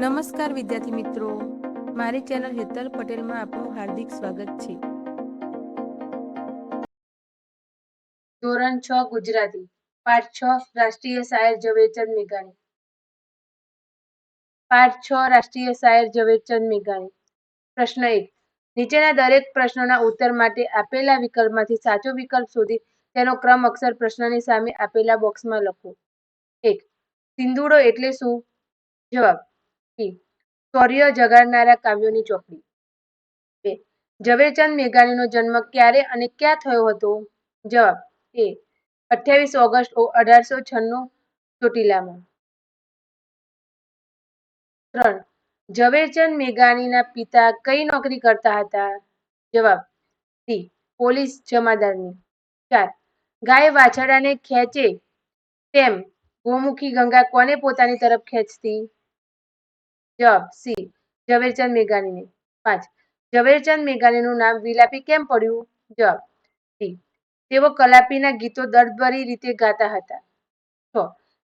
નમસ્કાર વિદ્યાર્થી મિત્રો. મારી ચેનલ હેતલ પટેલમાં આપનું હાર્દિક સ્વાગત છે. ધોરણ છ ગુજરાતી, પાઠ છ રાષ્ટ્રીય શાયર ઝવેરચંદ મેઘાણી. પાઠ છ રાષ્ટ્રીય શાયર ઝવેરચંદ મેઘાણી. પ્રશ્ન એક, નીચેના દરેક પ્રશ્નોના ઉત્તર માટે આપેલા વિકલ્પમાંથી સાચો વિકલ્પ શોધી તેનો ક્રમ અક્ષર પ્રશ્નની સામે આપેલા બોક્સમાં લખો. એક, સિંદૂડો એટલે શું? જવાબ શૌર્ય જગાડનારા કાવ્યોની ચોપડી. ઝવેરચંદ મેઘાણીનો જન્મ ક્યારે અને ક્યાં થયો હતો? જવાબ એ. અઠ્યાવીસ ઓગસ્ટ અઢારસો છન્નું ચોટીલામાં. ત્રણ. ઝવેરચંદ મેઘાણીના પિતા કઈ નોકરી કરતા હતા? જવાબ. સી. પોલીસ જમાદારની. ચાર. ગાય વાછરડાને ખેંચે તેમ ગોમુખી ગંગા કોને પોતાની તરફ ખેંચતી? જવાબ સી. ઝવેરચંદ મેઘાણીને. પાંચ. ઝવેરચંદ મેઘાણીનું નામ વિલાપી કેમ પડ્યું? જવાબ સી. તેઓ કલાપીના ગીતો દર્દભરી રીતે ગાતા હતા. છ.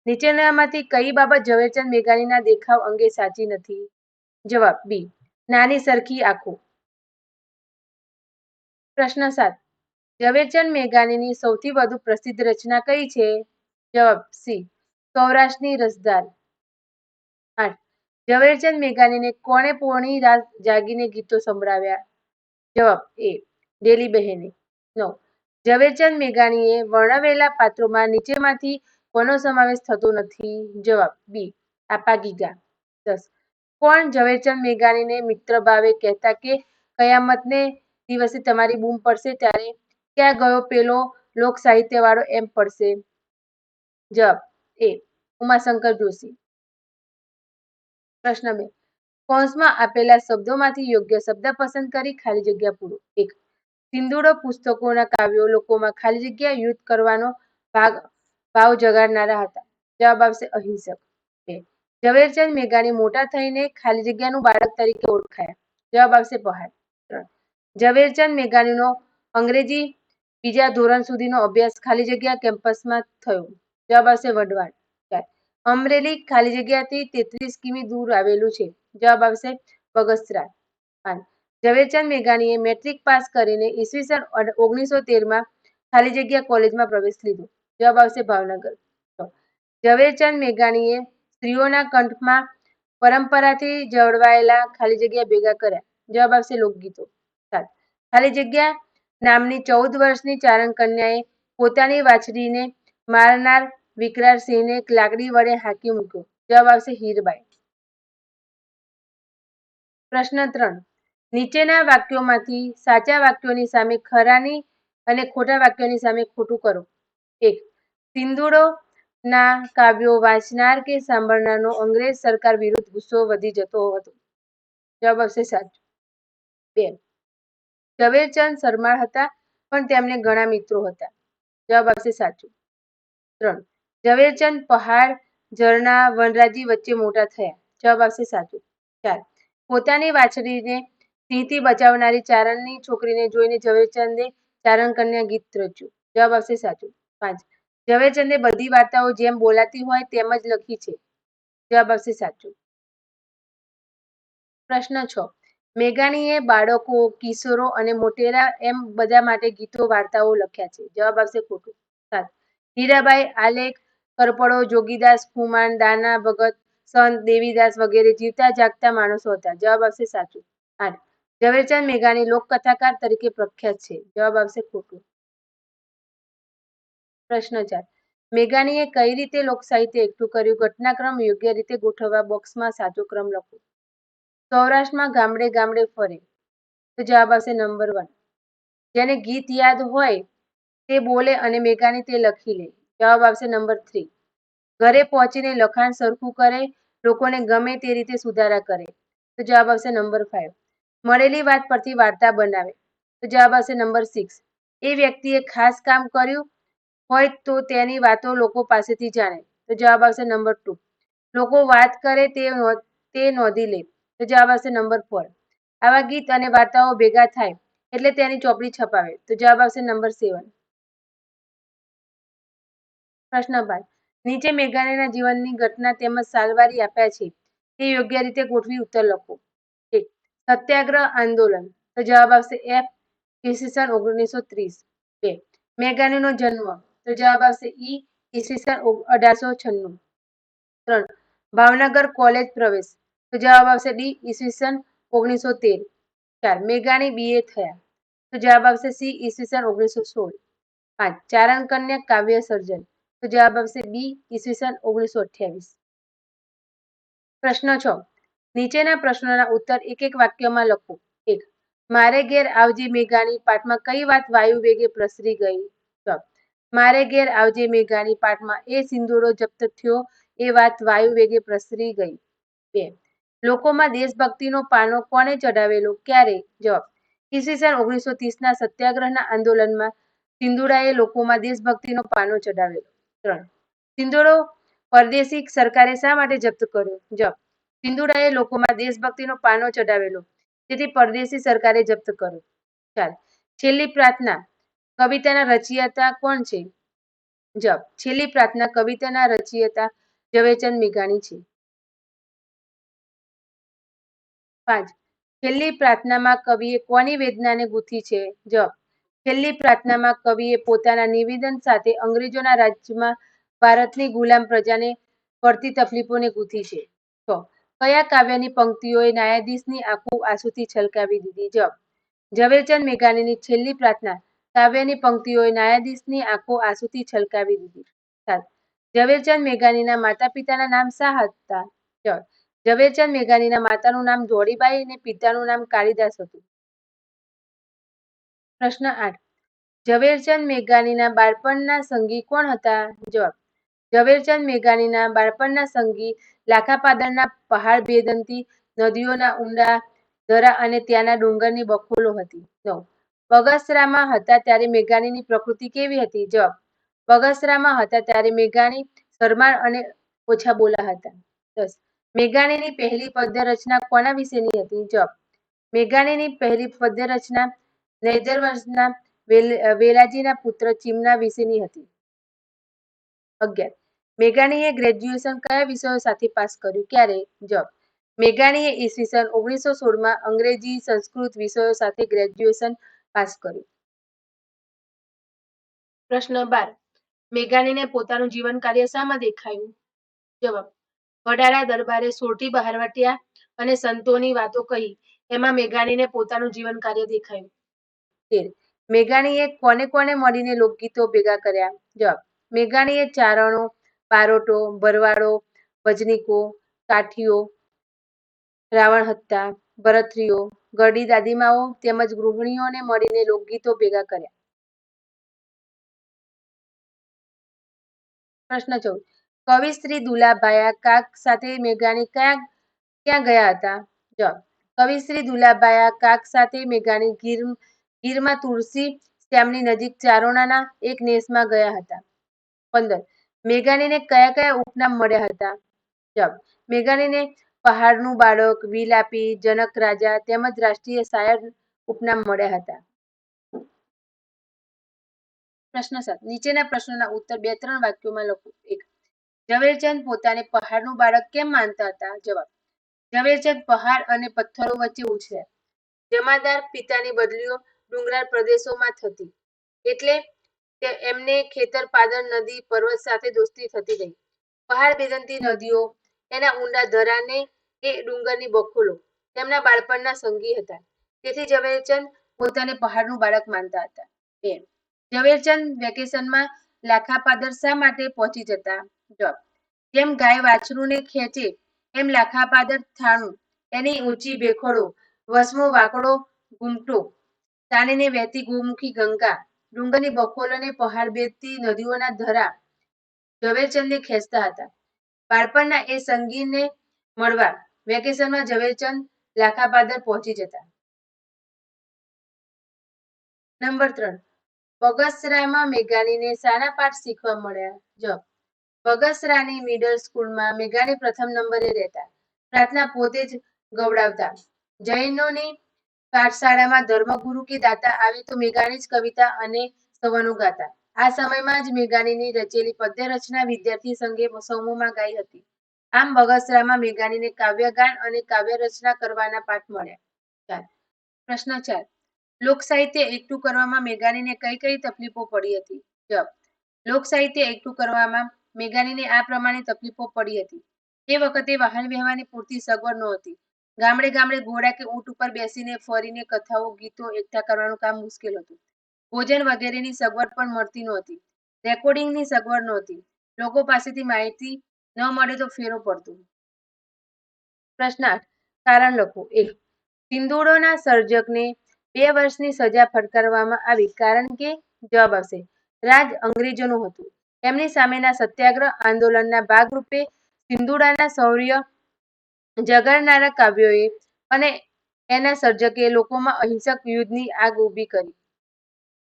નીચેનામાંથી કઈ બાબત ઝવેરચંદ મેઘાણીના દેખાવ અંગે સાચી નથી? જવાબ બી. નાની સરખી આંખો. પ્રશ્ન સાત. ઝવેરચંદ મેઘાણીની સૌથી વધુ પ્રસિદ્ધ રચના કઈ છે? જવાબ સી. સૌરાષ્ટ્રની રસધાર આઠ ઝવેરચંદ મેઘાણીને કોણે પોણી રાત જાગીને ગીતો સંભળાવ્યા? જવાબ એ, ડેલી બહેને. નો. ઝવેરચંદ મેઘાણીએ વર્ણવેલા પાત્રોમાં નીચેમાંથી કોનો સમાવેશ થતો નથી? જવાબ બી, આપા ગીગા. દસ. કોણ ઝવેરચંદ મેઘાણીને મિત્ર ભાવે કહેતા કે કયામતને દિવસે તમારી બૂમ પડશે ત્યારે ક્યાં ગયો પેલો લોક સાહિત્ય વાળો એમ પડશે? જવાબ એ, ઉમાશંકર જોશી. પ્રશ્ન બે. કૌંસમાં આપેલા શબ્દોમાંથી યોગ્ય શબ્દ પસંદ કરી ખાલી જગ્યા પૂરો. એક. સિંદુડો પુસ્તકોના કાવ્યો લોકોમાં ખાલી જગ્યા યુદ્ધ કરવાનો ભાગ, ભાવ જગાડનારા હતા. જવાબ આવશે અહિંસક. બે. ઝવેરચંદ મેઘાણી મોટા થઈને ખાલી જગ્યાનું બાળક તરીકે ઓળખાયા. જવાબ આવશે પહાડ. ત્રણ. ઝવેરચંદ મેઘાણીનો અંગ્રેજી બીજા ધોરણ સુધીનો અભ્યાસ ખાલી જગ્યા કેમ્પસમાં થયો. જવાબ આવશે ચાર અમરેલી ખાલી જગ્યાથી તેત્રીસ કિમી દૂર આવેલું છે. જવાબ આવશે બગસરા ઝવેરચંદ મેઘાણીએ મેટ્રિક પાસ કરીને ઈસવીસન ઓગણીસો તેરમાં ખાલી જગ્યા કોલેજમાં પ્રવેશ લીધો. જવાબ આવશે ભાવનગર. ઝવેરચંદ મેઘાણીએ સ્ત્રીઓના કંઠમાં પરંપરાથી જળવાયેલા ખાલી જગ્યા ભેગા કર્યા. જવાબ આવશે લોકગીતો. સાત, ખાલી જગ્યા નામની ચૌદ વર્ષની ચારણ કન્યાએ પોતાની વાછરીને મારનાર વિકરાળ સિંહને લાકડી વડે હાંકી મૂક્યો. જવાબ આવશે હીરબાઈ. પ્રશ્ન ત્રણ. નીચેના વાક્યોમાંથી સાચા વાક્યોની સામે ખરાની અને ખોટા વાક્યોની સામે ખોટું કરો. એક. સિંદૂડો કાવ્યો વાંચનાર કે સાંભળનારનો અંગ્રેજ સરકાર વિરુદ્ધ ગુસ્સો વધી જતો હતો. જવાબ આવશે સાચું બે. ઝવેરચંદ શરમાળ હતા, પણ તેમને ઘણા મિત્રો હતા. જવાબ આવશે સાચું. ત્રણ. ઝવેરચંદ પહાડ ઝરણા વનરાજી વચ્ચે મોટા થયા. જવાબ આવશે સાચું. ચાર પોતાની વાછરીને સિંહથી બચાવનારી ચારણની છોકરીને જોઈને ઝવેરચંદે ચારણ કન્યા ગીત રચ્યું. જવાબ આવશે સાચું. પાંચ. ઝવેરચંદે બધી વાર્તાઓ જેમ બોલાતી હોય તેમ જ લખી છે. જવાબ આવશે સાચું. પ્રશ્ન છ. મેઘાણીએ બાળકો, કિશોરો અને મોટેરા એમ બધા માટે ગીતો, વાર્તાઓ લખ્યા છે. જવાબ આવશે ખોટું. સાત. હીરાબાઈ આલેખ કરપડો, જોગીદાસ, ખુમાન, દાના, ભગત, સંત, દેવીદાસ વગેરે જીવતા જાગતા માણસો હતા. જવાબ આવશે સાચું. આઠ. ઝવેરચંદ મેઘાણી લોકકથાકાર તરીકે પ્રખ્યાત છે. જવાબ આવશે ખોટું. પ્રશ્ન ચાર. મેઘાણીએ કઈ રીતે લોકસાહિત્ય એકઠું કર્યું? ઘટનાક્રમ યોગ્ય રીતે ગોઠવવા બોક્સમાં સાચો ક્રમ લખો. સૌરાષ્ટ્રમાં ગામડે ગામડે ફરે. તો જવાબ આવશે નંબર વન. જેને ગીત યાદ હોય તે બોલે અને મેઘાણી તે લખી લે. જવાબ આવશે નંબર થ્રી. ઘરે પહોંચીને લખાણ સરખું કરે, લોકોને ગમે તે રીતે સુધારા કરે. તો જવાબ આવશે નંબર ફાઇવ મળેલી વાત પરથી વાર્તા બનાવે. તો જવાબ આવશે નંબર સિક્સ. એ વ્યક્તિએ ખાસ કામ કર્યું હોય તો તેની વાતો લોકો પાસેથી જાણે. તો જવાબ આવશે નંબર ટુ. લોકો વાત કરે તે તે નોંધી લે. તો જવાબ આવશે નંબર ફોર. આવા ગીત અને વાર્તાઓ ભેગા થાય એટલે તેની ચોપડી છપાવે. તો જવાબ આવશે નંબર સેવન. પ્રશ્ન પાંચ નીચે મેઘાણીના જીવનની ઘટના તેમજ સાલવારી આપ્યા છે. તે યોગ્ય રીતે ગોઠવી ઉત્તર લખો. એક, સત્યાગ્રહ આંદોલન. તો જવાબ આવશે એફ ઈસવીસન ઓગણીસો ત્રીસ. બે, મેઘાણીનો જન્મ. તો જવાબ આવશે ઈ ઈસવીસન અઢારસો છન્નું. ત્રણ, ભાવનગર કોલેજ પ્રવેશ. તો જવાબ આવશે ડી ઈસવીસન ઓગણીસો તેર. ચાર, મેઘાણી બીએ થયા. તો જવાબ આવશે સી ઈસવીસન ઓગણીસો સોળ. પાંચ, ચારણ કન્યા કાવ્ય સર્જન. તો જવાબ આવશે બી ઈસવીસન ઓગણીસો અઠ્યાવીસ. પ્રશ્ન છ. નીચેના પ્રશ્નોના ઉત્તર એક એક વાક્યમાં લખો. એક. મારે ઘેર આવજે મેઘાણી પાઠમાં કઈ વાત વાયુ વેગે પ્રસરી ગઈ? મારે ઘેર આવજે મેઘાણી પાઠમાં એ સિંદૂરો જપ્ત થયો, એ વાત વાયુ વેગે પ્રસરી ગઈ? બે. લોકોમાં દેશભક્તિનો પાનો કોને ચઢાવેલો? ક્યારે? જવાબ. ઈસવીસન ઓગણીસો ત્રીસના સત્યાગ્રહના આંદોલનમાં સિંદુરાએ લોકોમાં દેશભક્તિનો પાનો ચઢાવેલો. ત્રણ. સિંદુડો પરદેશી સરકારે શા માટે જપ્ત કર્યો? જવાબ, સિંધુડાએ લોકોમાં દેશભક્તિનો પાનો ચડાવેલો તેથી પરદેશી સરકારે જપ્ત કર્યો. ચાર છેલ્લી પ્રાર્થના, કવિતાના રચયિતા કોણ છે? જપ છેલ્લી પ્રાર્થના, કવિતાના રચયિતા ઝવેરચંદ મેઘાણી છે. પાંચ, છેલ્લી પ્રાર્થનામાં કવિએ કોની વેદનાને ગૂંથી છે? જવાબ છેલ્લી પ્રાર્થનામાં કવિએ પોતાના નિવેદન સાથે અંગ્રેજોના રાજ્યમાં ભારતની ગુલામ પ્રજાને પડતી તકલીફોને ગૂંથી છે. છ કયા કાવ્યની પંક્તિઓએ ન્યાયાધીશની આંખો આંસુથી છલકાવી દીધી? જવાબ, ઝવેરચંદ મેઘાણીની છેલ્લી પ્રાર્થના કાવ્યની પંક્તિઓએ ન્યાયાધીશની આંખો આંસુથી છલકાવી દીધી. સાત, ઝવેરચંદ મેઘાણીના માતા પિતાના નામ શા હતા? ઝવેરચંદ મેઘાણીના માતાનું નામ ધોળીબાઈ અને પિતાનું નામ કાળીદાસ હતું. પ્રશ્ન આઠ. ઝવેરચંદ મેઘાણીના બાળપણના સંગી કોણ હતા? જવાબ. ઝવેરચંદ મેઘાણીના બાળપણના સંગી લાખાપાદરના પહાડ ભેદંતી નદીઓના ઊંડા ધરા અને ત્યાંના ડુંગરની બખોલો હતી. નવ. બગસરામાં હતા ત્યારે મેઘાણીની પ્રકૃતિ કેવી હતી? જવાબ. બગસરામાં હતા ત્યારે મેઘાણી શરમાળ અને ઓછા બોલા હતા. દસ. મેઘાણીની પહેલી પદ્ય રચના કોના વિશેની હતી? જવાબ. મેઘાણીની પહેલી પદ્ય રચના નૈદરવંશના વંશના વેલાજીના પુત્ર ચીમના વિશેની હતી. અગિયાર. મેઘાણીએ ગ્રેજ્યુએશન કયા વિષયો સાથે પાસ કર્યું? ક્યારે? જવાબ. મેઘાણીએ ઈસવીસન ઓગણીસો સોળમાં અંગ્રેજી સંસ્કૃત વિષયો સાથે ગ્રેજ્યુએશન પાસ કર્યું. પ્રશ્ન બાર. મેઘાણીને પોતાનું જીવન કાર્ય શામાં દેખાયું? જવાબ. વડારા દરબારે સોટી બહારવટિયા અને સંતોની વાતો કહી. એમાં મેઘાણીને પોતાનું જીવન કાર્ય દેખાયું. મેઘાણીએ કોને કોને મળીને લોકગીતો ભેગા કર્યા? જવાબ, મેઘાણીએ ચારણો, પારોટો, ભરવાડો, ભજનીકો, કાઠીઓ, રાવણ હત્તા, ભરત્રીઓ, ગરડી દાદીમાઓ તેમજ ગૃહિણીઓને મળીને લોકગીતો ભેગા કર્યા. પ્રશ્ન ચૌદ, કવિ શ્રી દુલાભાયા કાક સાથે મેઘાણી ક્યાં ક્યાં ગયા હતા? જવાબ, કવિ શ્રી દુલાભાયા કાક સાથે મેઘાણી ગીર ગીરમાં તુલસી તેમની નજીક ચારોણાના એક નેસમાં ગયા હતા. પંદર, મેઘાણીને કયા કયા ઉપનામ મળ્યા હતા? જવાબ, મેઘાણીને પહાડનું બાળક વિલાપી જનક રાજા તેમજ રાષ્ટ્રીય શાયર ઉપનામ મળ્યા હતા. પ્રશ્ન સાત, નીચેના પ્રશ્નોના ઉત્તર બે ત્રણ વાક્યોમાં લખો. એક, ઝવેરચંદ પોતાને પહાડનું બાળક કેમ માનતા હતા? જવાબ, ઝવેરચંદ પહાડ અને પથ્થરો વચ્ચે ઉછર્યા. જમાદાર પિતાની બદલીઓ ડુંગરાળ પ્રદેશોમાં થતી. એટલે એમને ખેતર પાદર નદી પર્વત સાથે દોસ્તી થતી રહી. પહાડ બેદંતી નદીઓ, એના ઊંડા ધરાને એ ડુંગરની બખોલો, તેમના બાળપણના સંગી હતા. તેથી ઝવેરચંદ પોતાને પહાડનું બાળક માનતા હતા. બે ઝવેરચંદ વેકેશનમાં લાખાપાદર શા માટે પહોંચી જતા? જોબ જેમ ગાય વાછરુંને ખેંચે, એમ લાખાપાદર થાણું, એની ઊંચી ભેખોડો, વસમો વાકડો, ઘૂમટો તાણીને વહેતી ગોમુખી ગંગા, ડુંગરની બખોલોને પહાડ બેતી નદીઓના ધરા ઝવેરચંદને ખેંચતા હતા. બાળપણના એ સંગીને મળવા વેકેશનમાં ઝવેરચંદ લાખાપાદર પહોંચી જતા. નંબર ત્રણ. બગસરામાં મેઘાણીને સારા પાઠ શીખવા મળ્યા. જવાબ. બગસરાની મિડલ સ્કૂલમાં મેઘાણી પ્રથમ નંબરે રહેતા. પ્રાર્થના પોતે જ ગવડાવતા. જૈનોની પાઠશાળામાં ધર્મગુરુ કે દાતા આવે તો મેઘાણી જ કવિતા અને સવનો ગાતા. આ સમયમાં જ મેઘાણીની રચેલી પદ્ય રચના વિદ્યાર્થી સંઘે સમૂહમાં ગાઈ હતી. આમ બગસરામાં મેઘાણીને કાવ્યગાન અને કાવ્યરચના કરવાના પાઠ મળ્યા. ચાર. પ્રશ્ન ચાર. લોક સાહિત્ય એકઠું કરવામાં મેઘાણીને કઈ કઈ તકલીફો પડી હતી? જવાબ. લોક સાહિત્ય એકઠું કરવામાં મેઘાણીને આ પ્રમાણે તકલીફો પડી હતી. તે વખતે વાહન વ્યવહારની પૂરતી સગવડ નહોતી. ગામડે ગામડે ઘોડા કે ઊંટ ઉપર બેસીને ફરીને કથાઓ, ગીતો એકઠા કરવાનું કામ મુશ્કેલ હતું. ભોજન વગેરેની સગવડ પણ મળતી નહોતી. રેકોર્ડિંગની સગવડ નહોતી. લોકો પાસેથી માહિતી ન મળે તો ફેરો પડતો. પ્રશ્ન કારણ લખો. એક. સિંદૂરોના સર્જકને બે વર્ષની સજા ફટકારવામાં આવી કારણ કે જવાબ આવશે. રાજ અંગ્રેજોનું હતું. એમની સામેના સત્યાગ્રહ આંદોલનના ભાગરૂપે સિંદુડાના શૌર્ય જગાડનારા કાવ્યોએ અને એના સર્જકે લોકોમાં અહિંસક યુદ્ધની આગ ઊભી કરી.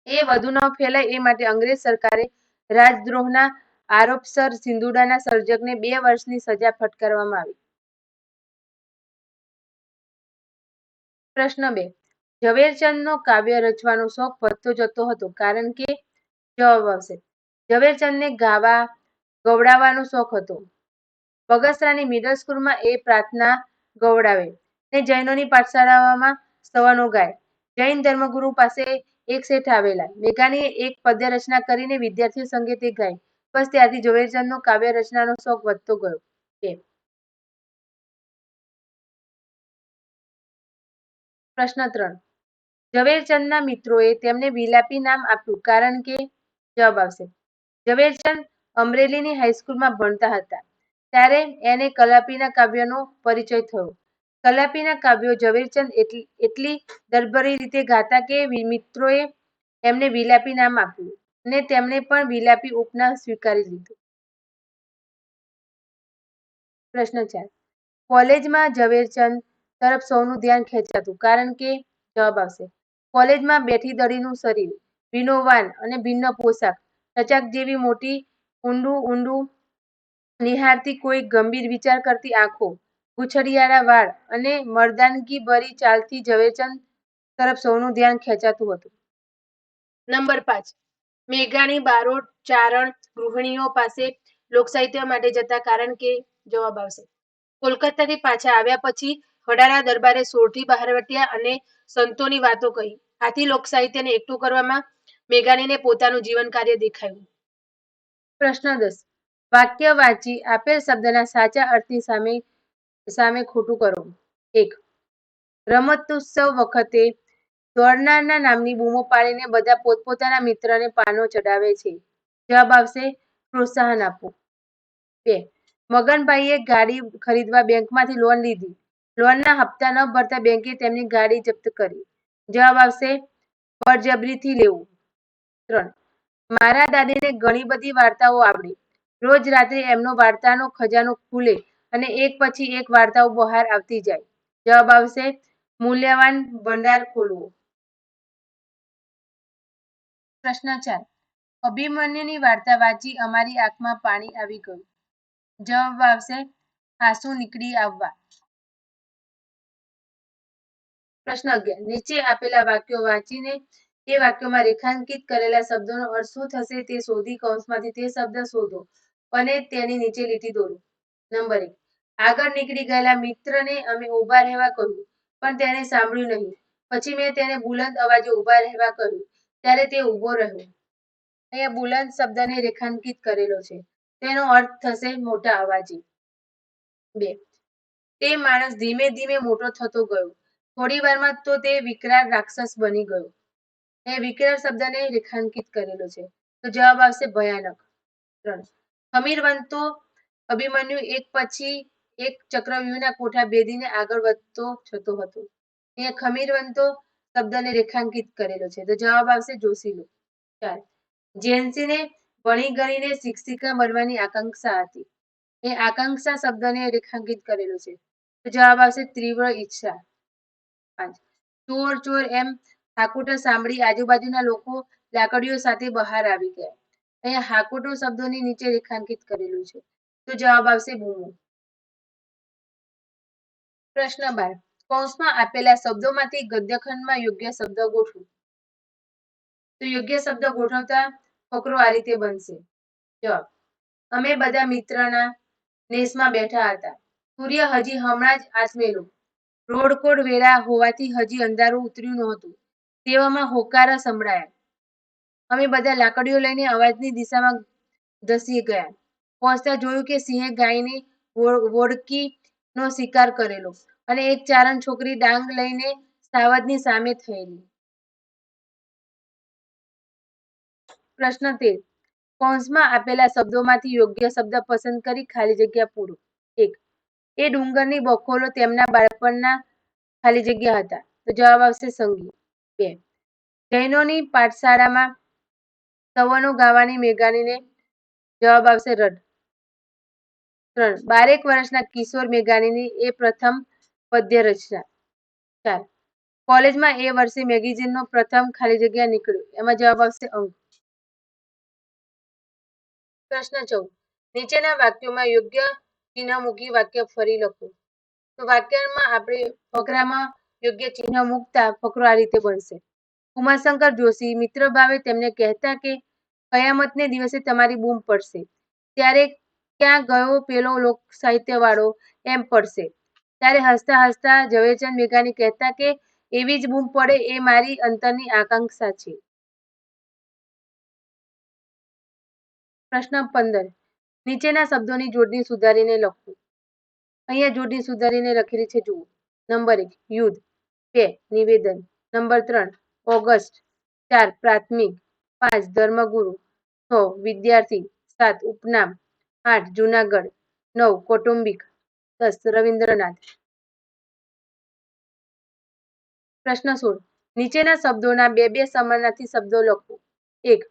એ વધુ ન ફેલાય એ માટે અંગ્રેજ સરકારે રાજદ્રોહના આરોપસર સિંધુડાના સર્જકને બે વર્ષની સજા ફટકારવામાં આવી. પ્રશ્ન બે. ઝવેરચંદનો કાવ્ય રચવાનો શોખ વધતો જતો હતો કારણ કે જવાબ આવશે. ઝવેરચંદને ગાવા ગવડાવવાનો શોખ હતો. બગસરાની મિડલ સ્કૂલમાં એ પ્રાર્થના ગવડાવે. ને જૈનોની પાઠશાળામાં સ્તવનો ગાય. જૈન ધર્મગુરુ પાસે એક શેઠ આવેલા. મેઘાણીએ એક પદ્ય રચના કરીને વિદ્યાર્થીઓ સંગે તે ગાય. બસ ત્યારથી ઝવેરચંદનો કાવ્ય રચનાનો શોખ વધતો ગયો. બે પ્રશ્ન ત્રણ. ઝવેરચંદના મિત્રોએ તેમને વિલાપી નામ આપ્યું કારણ કે જવાબ આવશે. ઝવેરચંદ અમરેલીની હાઈસ્કૂલમાં ભણતા હતા. ત્યારે એને કલાપીના કાવ્યનો પરિચય થયો. કલાપીના કાવ્યો ઝવેરચંદ એટલી દરબારી રીતે ગાતા કે મિત્રોએ એમને વિલાપી નામ આપ્યું ને તેમણે પણ વિલાપી ઉપનામ સ્વીકારી લીધું. પ્રશ્ન ચાર. કોલેજમાં ઝવેરચંદ તરફ સૌનું ધ્યાન ખેંચાતું કારણ કે જવાબ આવશે. કોલેજમાં બેઠી દડીનું શરીર વિનોવાન અને ભિન્ન પોશાક ટચાક જેવી મોટી ઊંડું ઊંડું નિહાળતી કોઈ ગંભીર વિચાર કરતી આંખો, ગુછડિયાળા વાળ અને મર્દાનગી ભરી ચાલતી ઝવેરચંદ તરફ સૌનું ધ્યાન ખેંચાતું હતું. નંબર પાંચ. મેઘાણી બારોટ ચારણ ગૃહિણીઓ પાસે લોકસાહિત્ય માટે જતા કારણ કે જવાબ આવશે. કોલકાતાથી પાછા આવ્યા પછી વડાળા દરબારે સોરઠી, બહારવટિયા અને સંતોની વાતો કહી. આથી લોકસાહિત્યને એકઠું કરવામાં મેઘાણીને પોતાનું જીવન કાર્ય દેખાયું. પ્રશ્ન દસ. વાક્ય વાંચી આપેલ શબ્દના સાચા અર્થની સામે સામે ખોટું કરો. એક, રમતોત્સવ વખતે દોડનારના નામની બૂમો પાડીને બધા પોતપોતાના મિત્રને પાનો ચડાવે છે. જવાબ આવશે, પ્રોત્સાહન આપવું બે, મગનભાઈએ ગાડી ખરીદવા બેંકમાંથી લોન લીધી. લોનના હપ્તા ન ભરતા બેંકે તેમની ગાડી જપ્ત કરી. જવાબ આવશે, બળજબરીથી લેવું. ત્રણ, મારા દાદીને ઘણી બધી વાર્તાઓ આવડે. રોજ રાત્રે એમનો વાર્તાનો ખજાનો ખુલે અને એક પછી એક વાર્તાઓ બહાર આવતી જાય. જવાબ આવશે, મૂલ્યવાન ભંડાર ખોલવો. પ્રશ્ન ચાર, અભિમન્યુની વાર્તા વાંચી અમારી આંખમાં પાણી આવી ગયું. જવાબ આવશે, આંસુ નીકળી આવવા. પ્રશ્ન અગિયાર, નીચે આપેલા વાક્યો વાંચીને તે વાક્યોમાં રેખાંકિત કરેલા શબ્દોનો અર્થ શું થશે તે શોધી કૌંસમાંથી તે શબ્દ શોધો. અને તેની નીચે લીટી દોરો. નંબર એક. આગળ નીકળી ગયેલા મિત્રને અમે ઊભા રહેવા કહ્યું, પણ તેણે સાંભળ્યું નહીં. પછી મેં તેને બુલંદ અવાજે ઊભા રહેવા કહ્યું, ત્યારે તે ઊભો રહ્યો. અહીંયા બુલંદ શબ્દને રેખાંકિત કરેલો છે. તેનો અર્થ થશે મોટા અવાજે. બે. તે માણસ ધીમે ધીમે મોટો થતો ગયો. થોડી વારમાં તો તે વિકરાળ રાક્ષસ બની ગયો. એ વિકરાળ શબ્દને રેખાંકિત કરેલો છે. તો જવાબ આવશે ભયાનક. ત્રણ. ખમીરવંતો અભિમન્યુ એક પછી એક ચક્રવ્યૂહના કોઠા ભેદીને આગળ વધતો જતો હતો. અહીંયા ખમીરવંતો શબ્દને રેખાંકિત કરેલો છે. તો જવાબ આવશે જોશીલો ચાર જેન્સીને ભણી ગણીને શિક્ષિકા બનવાની આકાંક્ષા હતી. એ આકાંક્ષા શબ્દને રેખાંકિત કરેલો છે. તો જવાબ આવશે તીવ્ર ઈચ્છા. પાંચ. ચોર ચોર એમ હાકુટા સાંભળી આજુબાજુના લોકો લાકડીઓ સાથે બહાર આવી ગયા. અહીંયા હાકોટો શબ્દોની નીચે રેખાંકિત કરેલું છે. તો જવાબ આવશે બૂમો. પ્રશ્ન બાર. કૌંસમાં આપેલા શબ્દોમાંથી ગદ્યખંડમાં યોગ્ય શબ્દ ગોઠવો. તો યોગ્ય શબ્દ ગોઠવતા ફકરો આ રીતે બનશે. જવાબ. અમે બધા મિત્રના નેસમાં બેઠા હતા. સૂર્ય હજી હમણાં જ આથમેલો. રોડકોડ વેરા હોવાથી હજી અંધારું ઉતર્યું નહોતું. તેવામાં હોકારા સંભળાયા. અમે બધા લાકડીઓ લઈને અવાજની દિશામાં ધસી ગયા. પહોંચતા જોયું કે સિંહે ગાયની વોળકીનો શિકાર કરેલો અને એક ચારણ છોકરી ડાંગ લઈને સાવજની સામે થયેલી. પ્રશ્ન તેર. કૌંસમાં આપેલા શબ્દોમાંથી યોગ્ય શબ્દ પસંદ કરી ખાલી જગ્યા પૂરો. એક. એ ડુંગરની બખોલો તેમના બાળપણના ખાલી જગ્યા હતા. તો જવાબ આવશે સંગી બે. જૈનોની પાઠશાળામાં સવનો ગાવાની મેઘાણીને જવાબ આવશે રડ. ત્રણ, બારેક વર્ષના કિશોર મેઘાણીની એ પ્રથમ પદ્ય રચના. ચાર, કોલેજમાં એ વર્ષે મેગેઝિનનો પ્રથમ ખાલી જગ્યા નીકળ્યો, એમાં જવાબ આવશે અંક. પ્રશ્ન ચૌદ, નીચેના વાક્યોમાં યોગ્ય ચિહ્ન મૂકી વાક્ય ફરી લખો. તો વાક્યમાં આપણે ફકરામાં યોગ્ય ચિહ્ન મૂકતા ફકરો આ રીતે બનશે ઉમાશંકર જોશી મિત્ર ભાવે તેમને કહેતા કે કયામતને દિવસે તમારી બૂમ પડશે. ત્યારે ક્યાં ગયો પેલો લોક સાહિત્યવાળો? એમ પડશે. ત્યારે હસતા હસતા ઝવેરચંદ મેઘાણી કહેતા કે એવી જ બૂમ પડે એ મારી અંતરની આકાંક્ષા છે. પ્રશ્ન પંદર. નીચેના શબ્દોની જોડણી સુધારીને લખો અહીંયા જોડણી સુધારીને લખેલી છે જુઓ. નંબર એક, યુદ્ધ. બે, નિવેદન. નંબર ત્રણ ઓગસ્ટ ચાર પ્રાથમિક, પાંચ ધર્મગુરુ, છ વિદ્યાર્થી, સાત ઉપનામ, આઠ જુનાગઢ, નવ કૌટુંબિક, દસ રવિન્દ્રનાથ. પ્રશ્ન સોળ. નીચેના શબ્દોના બે બે સમાનાર્થી શબ્દો લખો. એક,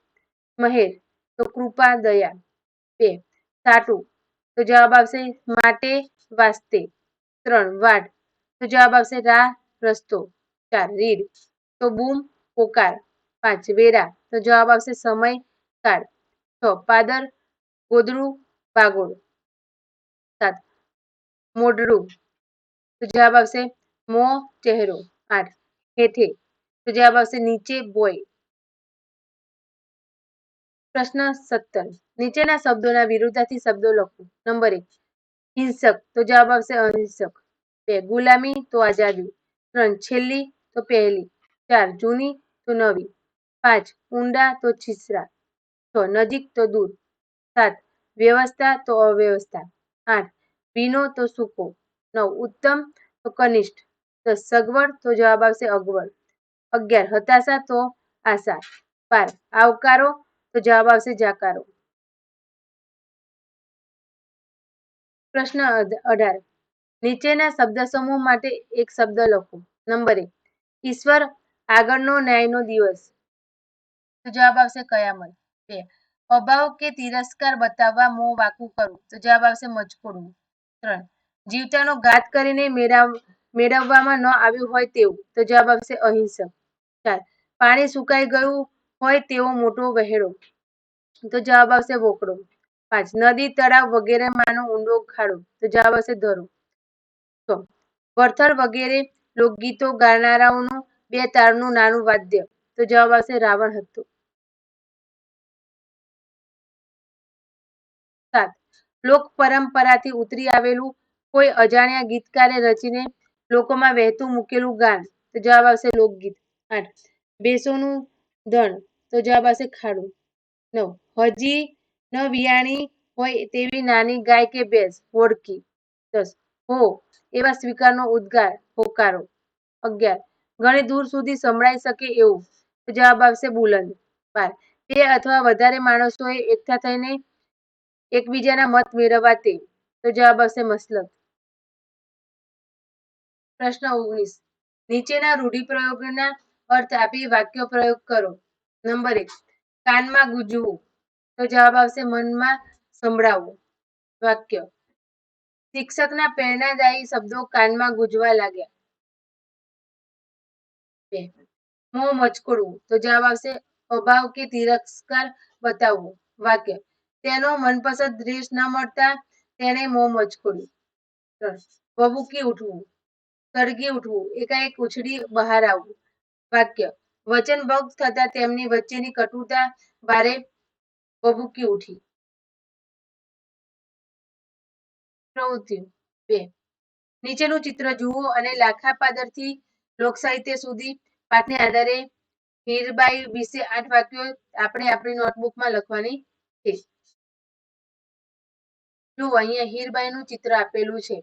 મહેર, તો કૃપા, દયા. બે, સાટું, તો જવાબ આવશે, માટે, વાસ્તે. ત્રણ, વાટ, તો જવાબ આવશે રાહ રસ્તો. ચાર, રીડ. તો બૂમ, પોકાર. પાંચ, વેરા. તો જવાબ આવશે સમય કાળ છ, પાદર, ગોદડું ભાગોળ સાત, મોઢડું. તો જવાબ આવશે મો ચહેરો આઠ, હેઠે. તો જવાબ આવશે નીચે બોય. પ્રશ્ન સત્તર. નીચેના શબ્દોના વિરુદ્ધાર્થી શબ્દો લખો. નંબર એક, હિંસક. તો જવાબ આવશે અહિંસક. બે, ગુલામી. તો આઝાદી. ત્રણ, છેલ્લી. તો પહેલી. ચાર, જૂની તો નવી. પાંચ, ઊંડા તો છીછરા છ, નજીક તો દૂર. સાત, વ્યવસ્થા તો અવ્યવસ્થા. આઠ, ભીનો તો સૂકો. નવ, ઉત્તમ તો કનિષ્ઠ. દસ, સગવડ તો જવાબ આવશે અગવડ. અગિયાર, હતાશા તો આશા. બાર, આવકારો તો જવાબ આવશે જાકારો. પ્રશ્ન અઢાર. નીચેના શબ્દ સમૂહ માટે એક શબ્દ લખો. નંબર એક. ઈશ્વર આગળનો ન્યાયનો દિવસ. તો જવાબ આવશે કયામત બે. અભાવ કે તિરસ્કાર બતાવવા મોં વાકું કરવું તો જવાબ આવશે મચકોડવું ત્રણ. જીવતાનો ઘાત કરીને મેળવ, મેળવવામાં ન આવ્યું હોય તેવું. તો જવાબ આવશે અહિંસક. ચાર. પાણી સુકાઈ ગયું હોય તેવો મોટો વહેડો. તો જવાબ આવશે વોકડો પાંચ. નદી, તળાવ વગેરેમાંનો ઊંડો ખાડો. તો જવાબ આવશે ધરો. છ. વરથર વગેરે લોકગીતો ગાનારાઓનું બે તારનું નાનું વાદ્ય. તો જવાબ આવશે રાવણ હતું સાત. લોક પરંપરાથી ઉતરી આવેલું કોઈ અજાણ્યા ગીતકારે રચીને લોકોમાં વહેતું મૂકેલું ગાન. તો જવાબ આવશે લોકગીત. આઠ. બેસોનું ધણ તો જવાબ આવશે ખાડું. નવ. હજી ન વિયાણી હોય તેવી નાની ગાય કે ભેંસ? હોડકી. દસ. હો. એવા સ્વીકારનો ઉદ્ગાર. હોકારો. અગિયાર. ઘણી દૂર સુધી સંભળાઈ શકે એવું. જવાબ આવશે બુલંદ. બાર. બે અથવા વધારે માણસોએ એકઠા થઈને એકબીજાના મત મેળવવા તે. તો જવાબ આવશે મસલક પ્રશ્ન ઓગણીસ. નીચેના રૂઢિપ્રયોગના અર્થ આપી વાક્ય પ્રયોગ કરો. નંબર એક. કાનમાં ગુજવું. તો જવાબ આવશે મનમાં સંભળાવવું વાક્ય. શિક્ષકના પ્રેરણાદાયી શબ્દો કાનમાં ગુજવા લાગ્યા. બે મોં તો જવાબ આવશે, અભાવ કે તિરસ્કાર બતાવવો. વાક્ય. તેનો મનપસંદ ડ્રેસ ન મળતા તેને મોં મચકોડ્યું ત્રણ ઉઠવું. સળગી ઉઠવું. એકાએક ઉછળી બહાર આવવું. વાક્ય. વચનભંગ થતા તેમની વચ્ચેની કટુતા ભારે બબુકી ઉઠી. પ્રવૃત્તિઓ બે. નીચેનું ચિત્ર જુઓ અને લાખા પાદરથી લોકસાહિત્ય સુધી પાઠને આધારે હીરબાઈ વિશે આઠ વાક્યો આપણે આપણી નોટબુકમાં લખવાની છે. જો અહીંયા હીરબાઈનું ચિત્ર આપેલું છે.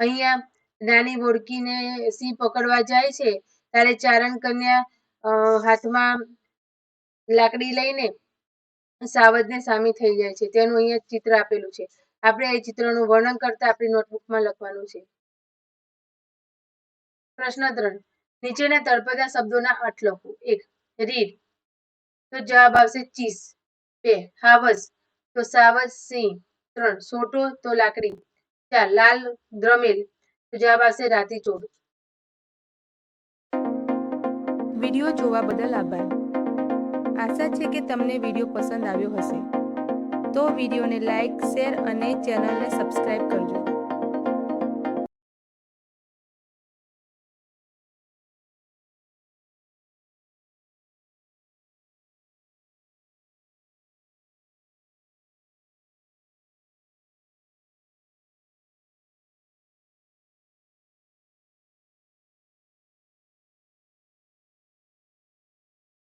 અહીંયા નાની બોડકીને સિંહ પકડવા જાય છે, ત્યારે ચારણ કન્યા હાથમાં લાકડી લઈને સાવજને સામે થઈ જાય છે. તેનું અહીંયા ચિત્ર આપેલું છે. આપણે એ ચિત્રનું વર્ણન કરતા આપણી નોટબુકમાં લખવાનું છે. પ્રશ્ન ત્રણ નીચેના તળપદા શબ્દોના અર્થ લખો. એક, રીડ. તો જવાબ આવશે ચીસ. બે, હાવસ. તો સાવસ સિંહ. ત્રણ, સોટો. તો લાકડી. ચાર, લાલ દ્રમેલ. તો જવાબ આવશે રાતીચોર વીડિયો જોવા બદલ આભાર. આશા છે કે તમને વીડિયો પસંદ આવ્યો હશે. તો વિડીયોને લાઈક, શેર અને ચેનલને સબસ્ક્રાઈબ કરજો.